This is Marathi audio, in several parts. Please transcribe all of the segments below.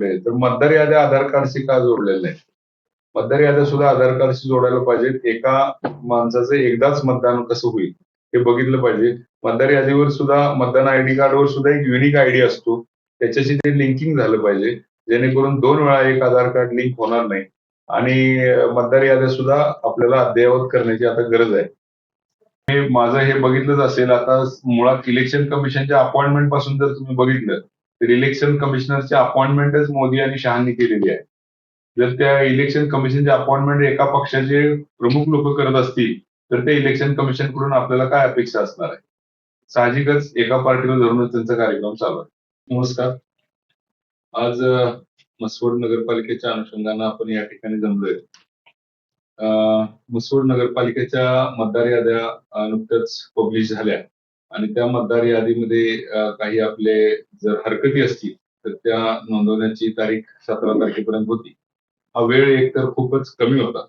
जोडले तर मतदार याद्या आधार कार्डशी का जोडलेल्या नाही मतदार याद्या सुद्धा आधार कार्डशी जोडायला पाहिजेत. एका माणसाचं एकदाच मतदान कसं होईल हे बघितलं पाहिजे. मतदार यादीवर सुद्धा मतदान आयडी कार्डवर सुद्धा एक युनिक आयडी असतो. त्याच्याशी ते लिंकिंग झालं पाहिजे. जेणेकरून दोन वेळा एक आधार कार्ड लिंक होणार नाही. आणि मतदार याद्या सुद्धा आपल्याला अद्ययावत करण्याची आता गरज आहे. हे माझं हे बघितलंच असेल. आता मुळात इलेक्शन कमिशनच्या अपॉइंटमेंटपासून जर तुम्ही बघितलं इलेक्शन कमिशनरची अपॉइंटमेंटच मोदी आणि शहानी केलेली आहे. जर त्या इलेक्शन कमिशनचे अपॉइंटमेंट एका पक्षाचे प्रमुख लोक करत असतील तर ते इलेक्शन कमिशनकडून आपल्याला काय अपेक्षा असणार आहे? साहजिकच एका पार्टीला धरूनच त्यांचा कार्यक्रम चालू आहे. नमस्कार. आज मसवड नगरपालिकेच्या अनुषंगानं आपण या ठिकाणी जमलोय. मसवड नगरपालिकेच्या मतदार याद्या नुकत्याच पब्लिश झाल्या. आणि त्या मतदार यादीमध्ये काही आपले जर हरकती असतील तर त्या नोंदवण्याची तारीख सतरा तारखेपर्यंत होती. हा वेळ एकतर खूपच कमी होता.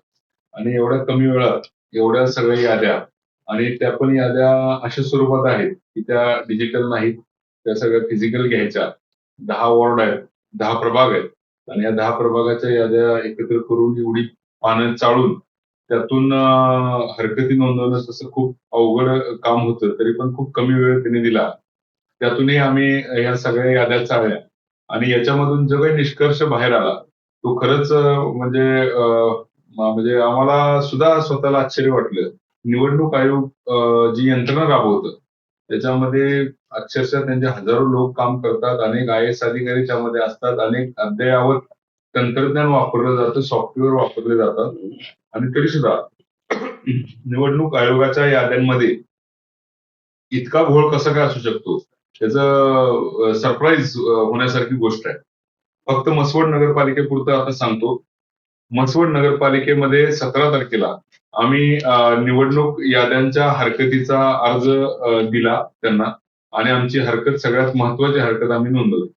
आणि एवढ्या कमी वेळात एवढ्या सगळ्या याद्या आणि त्या पण याद्या अशा स्वरूपात आहेत की त्या डिजिटल नाहीत त्या सगळ्या फिजिकल घ्यायच्या. दहा वॉर्ड आहेत दहा प्रभाग आहेत. आणि या दहा प्रभागाच्या याद्या एकत्र करून एवढी पानं चाळून त्यातून हरकती नोंदवणं तसं खूप अवघड काम होतं तरी पण खूप कमी वेळ त्यांनी दिला. त्यातूनही आम्ही या सगळ्या याद्या चाळल्या. आणि याच्यामधून जो काही निष्कर्ष बाहेर आला तो खरंच म्हणजे म्हणजे आम्हाला सुद्धा स्वतःला आश्चर्य वाटलं. निवडणूक आयोग जी यंत्रणा राबवतं त्याच्यामध्ये अक्षरशः त्यांचे हजारो लोक काम करतात अनेक आय एस अधिकारी त्यामध्ये असतात अनेक अद्ययावत तंत्रज्ञान वापरलं जातं सॉफ्टवेअर वापरले जातात. आणि तरी सुद्धा निवडणूक आयोगाच्या याद्यांमध्ये इतका घोळ कसा काय असू शकतो? त्याच सरप्राईज होण्यासारखी गोष्ट आहे. फक्त मसवड नगरपालिकेपुरतं आता सांगतो. मसवड नगरपालिकेमध्ये सतरा तारखेला आम्ही निवडणूक याद्यांच्या हरकतीचा अर्ज दिला त्यांना. आणि आमची हरकत सगळ्यात महत्वाची हरकत आम्ही नोंदवली.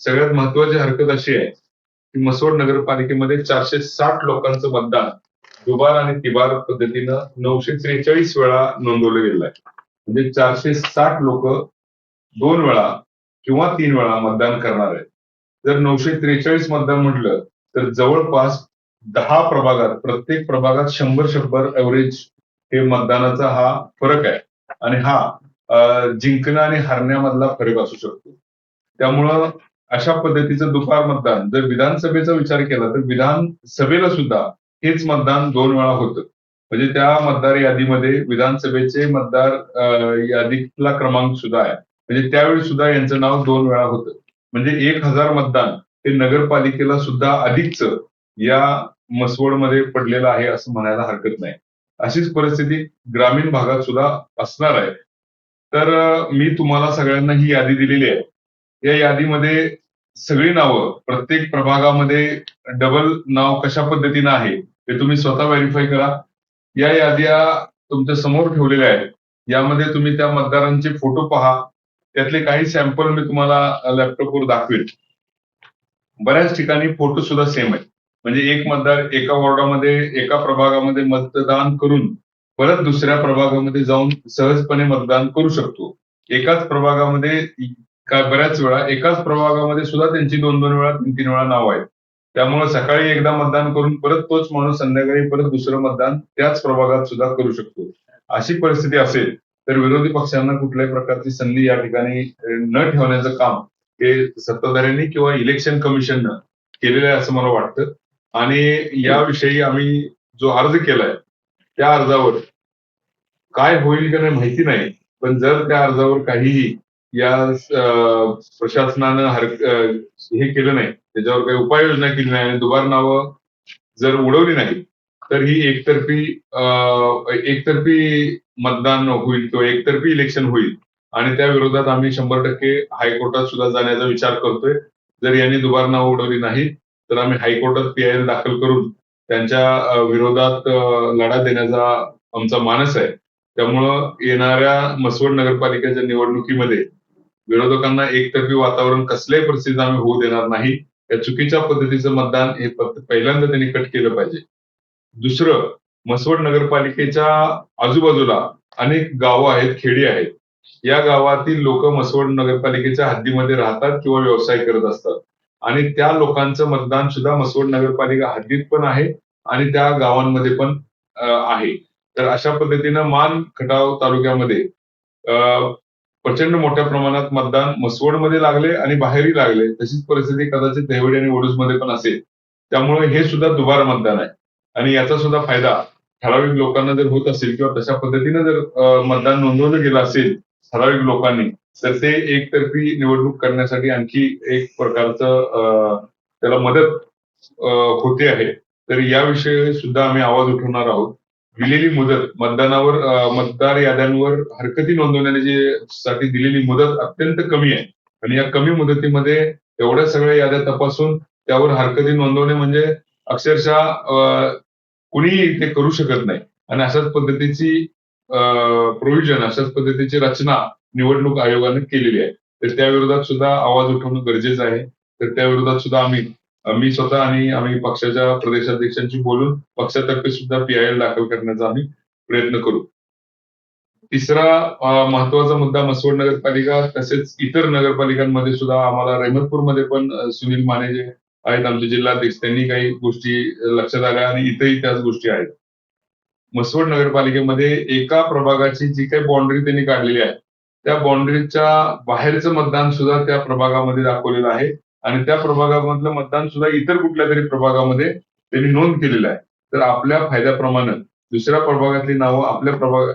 सगळ्यात महत्वाची हरकत अशी आहे की नगरपालिकेमध्ये चारशे साठ लोकांचं मतदान दुबार आणि तिबार पद्धतीनं नऊशे त्रेचाळीस वेळा नोंदवलं गेलं आहे. म्हणजे चारशे साठ लोक दोन वेळा किंवा तीन वेळा मतदान करणार आहेत. जर नऊशे त्रेचाळीस मतदान म्हटलं तर जवळपास दहा प्रभागात प्रत्येक प्रभागात शंभर शंभर एव्हरेज हे मतदानाचा हा फरक आहे. आणि हा जिंकणं आणि हरण्यामधला फरक असू शकतो. त्यामुळं अशा पद्धतीचं दुपार मतदान. जर विधानसभेचा विचार केला तर विधानसभेला सुद्धा हेच मतदान दोन वेळा होतं. म्हणजे त्या मतदार यादीमध्ये विधानसभेचे मतदार यादीतला क्रमांक सुद्धा आहे. म्हणजे त्यावेळी सुद्धा यांचं नाव दोन वेळा होतं. म्हणजे एक हजार मतदान हे नगरपालिकेला सुद्धा अधिकच या मसवडमध्ये पडलेलं आहे असं म्हणायला हरकत नाही. अशीच परिस्थिती ग्रामीण भागात सुद्धा असणार आहे. तर मी तुम्हाला सगळ्यांना ही यादी दिलेली आहे. या यादीमध्ये सगळी नावं प्रत्येक प्रभागामध्ये डबल नाव कशा पद्धतीनं आहे हे तुम्ही स्वतः व्हेरीफाय करा. या याद्या तुमच्यासमोर ठेवलेल्या आहेत. यामध्ये तुम्ही त्या मतदारांचे फोटो पहा. त्यातले काही सॅम्पल मी तुम्हाला लॅपटॉपवर दाखवेल. बऱ्याच ठिकाणी फोटो सुद्धा सेम आहेत. म्हणजे एक मतदार एका वॉर्डामध्ये एका प्रभागामध्ये मतदान करून परत दुसऱ्या प्रभागामध्ये जाऊन सहजपणे मतदान करू शकतो. एकाच प्रभागामध्ये का बऱ्याच वेळा एकाच प्रभागामध्ये सुद्धा त्यांची दोन दोन वेळा तीन तीन वेळा नाव आहेत. त्यामुळे सकाळी एकदा मतदान करून परत तोच माणूस संध्याकाळी परत दुसरं मतदान त्याच प्रभागात सुद्धा करू शकतो. अशी परिस्थिती असेल तर विरोधी पक्षांना कुठल्याही प्रकारची संधी या ठिकाणी न ठेवण्याचं काम हे सत्ताधाऱ्यांनी किंवा इलेक्शन कमिशननं केलेलं आहे असं मला वाटतं. आणि याविषयी आम्ही जो अर्ज केलाय त्या अर्जावर काय होईल का नाही माहिती नाही पण जर त्या अर्जावर काहीही या प्रशासनानं हर हे केलं नाही. त्याच्यावर काही उपाययोजना केली नाही आणि दुबार नावं जर उडवली नाही तर ही एकतर्फी एकतर्फी मतदान होईल किंवा एकतर्फी इलेक्शन होईल. आणि त्या विरोधात आम्ही शंभर टक्के हायकोर्टात सुद्धा जाण्याचा विचार करतोय. जर यांनी दुबार नावं उडवली नाही तर आम्ही हायकोर्टात पी आय दाखल करून त्यांच्या विरोधात लढा देण्याचा आमचा मानस आहे. त्यामुळं येणाऱ्या मसवड नगरपालिकेच्या निवडणुकीमध्ये विरोधकांना एकतर्फी वातावरण कसल्याही परिस्थितीत आम्ही होऊ देणार नाही. या चुकीच्या पद्धतीचं मतदान हे पहिल्यांदा त्यांनी कट केलं पाहिजे. दुसरं मसवड नगरपालिकेच्या आजूबाजूला अनेक गावं आहेत खेडी आहेत. या गावातील लोक मसवड नगरपालिकेच्या हद्दीमध्ये राहतात किंवा व्यवसाय करत असतात. आणि त्या लोकांचं मतदान सुद्धा मसवड नगरपालिका हद्दीत पण आहे आणि त्या गावांमध्ये पण आहे. तर अशा पद्धतीनं मान खटाव तालुक्यामध्ये अं, प्रचंड मोठ्या प्रमाणात मतदान मसवडमध्ये लागले आणि बाहेरही लागले. तशीच परिस्थिती कदाचित देवडी आणि ओडूसमध्ये पण असेल. त्यामुळे हे सुद्धा दुबार मतदान आहे. आणि याचा सुद्धा फायदा ठराविक लोकांना जर होत असेल किंवा तशा पद्धतीनं जर मतदान नोंदवलं गेलं असेल ठराविक लोकांनी तर ते एकतर्फी निवडणूक करण्यासाठी आणखी एक प्रकारचं त्याला मदत होते आहे. तर याविषयी सुद्धा आम्ही आवाज उठवणार आहोत. दिलेली मुदत मतदानावर मतदार याद्यांवर हरकती नोंदवण्यासाठी दिलेली मुदत अत्यंत कमी आहे. आणि या कमी मुदतीमध्ये एवढ्या सगळ्या याद्या तपासून त्यावर हरकती नोंदवणे म्हणजे अक्षरशः कुणीही ते करू शकत नाही. आणि अशाच पद्धतीची प्रोव्हिजन अशाच पद्धतीची रचना निवडणूक आयोगाने केलेली आहे. तर त्या विरोधात सुद्धा आवाज उठवणं गरजेचं आहे. तर त्या विरोधात सुद्धा आम्ही मी स्वतः आणि आम्ही पक्षाच्या प्रदेशाध्यक्षांशी बोलून पक्षातर्फे सुद्धा पीआयएल दाखल करण्याचा आम्ही प्रयत्न करू. तिसरा महत्त्वाचा मुद्दा मसवड नगरपालिका तसेच इतर नगरपालिकांमध्ये सुद्धा आम्हाला रहमतपूरमध्ये पण सुनील माने जे आहेत आमचे जिल्हाध्यक्ष त्यांनी काही गोष्टी लक्षात आल्या आणि इथेही त्याच गोष्टी आहेत. मसवड नगरपालिकेमध्ये एका प्रभागाची जी काही बाउंड्री त्यांनी काढलेली आहे त्या बाउंड्रीच्या बाहेरचं मतदान सुद्धा त्या प्रभागामध्ये दाखवलेलं आहे. आणि त्या प्रभागामधलं मतदान सुद्धा इतर कुठल्या तरी प्रभागामध्ये त्यांनी नोंद केलेलं आहे. तर आपल्या फायद्याप्रमाणे दुसऱ्या प्रभागातली नावं आपल्या प्रभाग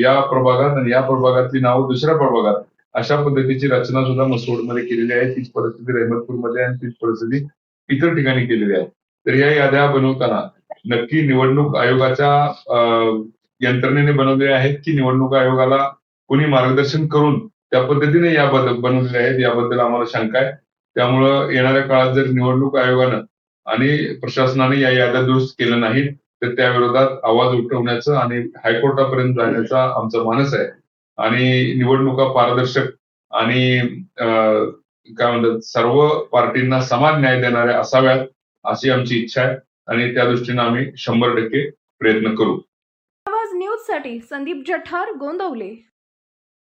या प्रभागात आणि या प्रभागातली नावं दुसऱ्या प्रभागात अशा पद्धतीची रचना सुद्धा मसवडमध्ये केलेली आहे. तीच परिस्थिती रहमतपूरमध्ये आणि तीच परिस्थिती इतर ठिकाणी केलेली आहे. तर या याद्या बनवताना नक्की निवडणूक आयोगाच्या यंत्रणेने बनवलेल्या आहेत की निवडणूक आयोगाला कोणी मार्गदर्शन करून त्या पद्धतीने या बनवलेल्या आहेत याबद्दल आम्हाला शंका आहे. त्यामुळं येणाऱ्या काळात जर निवडणूक आयोगानं आणि प्रशासनाने या याद्या दुरुस्त केल्या नाहीत तर त्या विरोधात आवाज उठवण्याचं आणि हायकोर्टापर्यंत जाण्याचा आमचा मानस आहे. आणि निवडणुका पारदर्शक आणि काय म्हणतात सर्व पार्टींना समान न्याय देणाऱ्या असाव्यात अशी आमची इच्छा आहे आणि त्या दृष्टीने आम्ही शंभर टक्के प्रयत्न करू. आवाज न्यूजसाठी संदीप जठार गोंदवले.